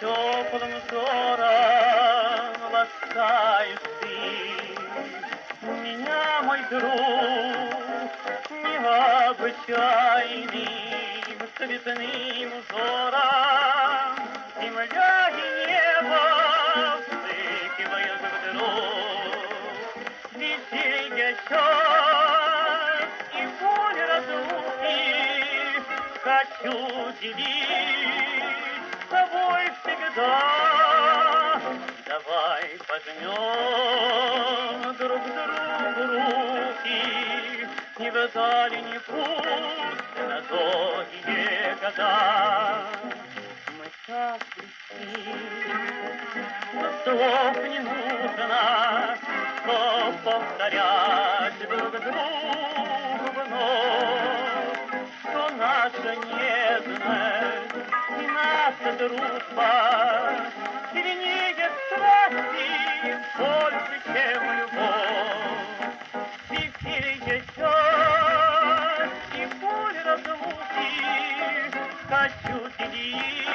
теплым взором ласкаешь ты меня, мой друг, необычайным цветным узором. Земля и небо вспыхивают вдруг, веселье час хочу делить с тобой всегда. Давай пожмем друг другу руки, ни вдали, ни путь на долгие года. Мы так близки, но слов не нужно, но повторять друг другу наша дружба сильнее страсти, больше, чем любовь. Веселье час и боль разлуки хочу делить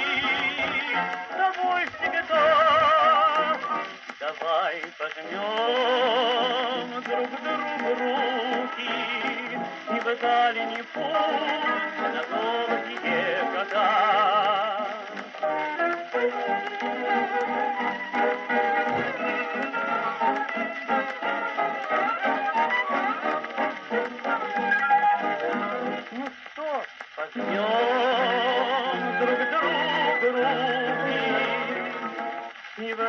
с тобой всегда. Давай пожмем друг другу руки, не вдали ни путь на долгие года. Ну что, ж, друг другу и в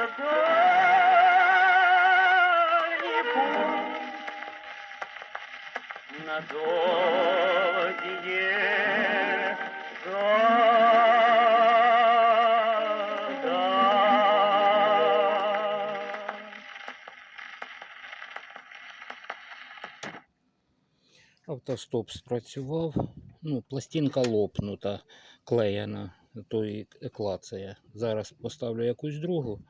дальний путь. На долгие Автостоп спрацював. Ну, пластинка лопнута, клеєна, то і клацає. Зараз поставлю якусь другу.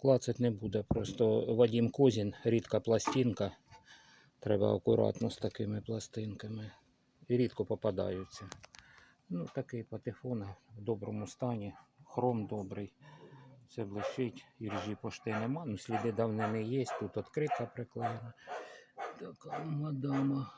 Клацать не буде. Просто Вадим Козін, рідка пластинка. Треба акуратно з такими пластинками. І рідко попадаються. Ну, такий патефон в доброму стані. Хром добрий. Все блищить, і ржі пошти нема. Ну, сліди давнини є. Тут відкритка приклеєна. Така мадама.